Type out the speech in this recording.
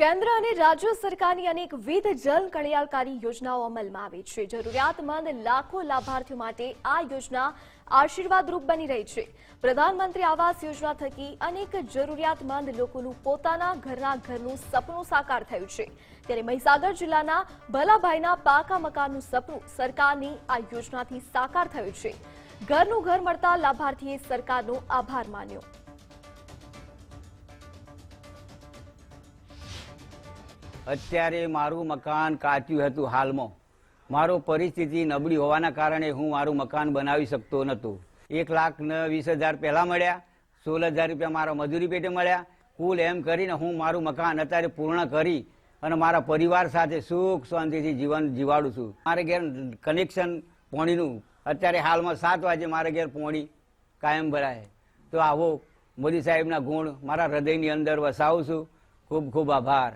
કેન્દ્ર અને રાજ્ય સરકારની અનેકવિધ જન કલ્યાણકારી યોજનાઓ અમલમાં આવી છે. જરૂરિયાતમંદ લાખો લાભાર્થીઓ માટે આ યોજના આશીર્વાદરૂપ બની રહી છે. પ્રધાનમંત્રી આવાસ યોજના થકી અનેક જરૂરિયાતમંદ લોકોનું પોતાના ઘરના ઘરનું સપનું સાકાર થયું છે. ત્યારે મહીસાગર જિલ્લાના ભલાભાઈના પાકા મકાનનું સપનું સરકારની આ યોજનાથી સાકાર થયું છે. ઘરનું ઘર મળતા લાભાર્થીએ સરકારનો આભાર માન્યો. અત્યારે મારું મકાન કાચ્યું હતું હાલમાં. મારો પરિસ્થિતિ નબળી હોવાના કારણે હું મારું મકાન બનાવી શકતો નહોતો. એક લાખ ને વીસ હજાર પહેલા મળ્યા, સોળ હજાર રૂપિયા મારા મજૂરી પેટે મળ્યા. કુલ એમ કરીને હું મારું મકાન અત્યારે પૂર્ણ કરી અને મારા પરિવાર સાથે સુખ શાંતિથી જીવન જીવાડું છું. મારે ઘેર કનેક્શન પોણીનું. અત્યારે હાલમાં સાત વાગે મારે ઘેર પોણી કાયમ ભરાય. તો આવો મોદી સાહેબના ગુણ મારા હૃદયની અંદર વસાવું છું. ખૂબ ખૂબ આભાર.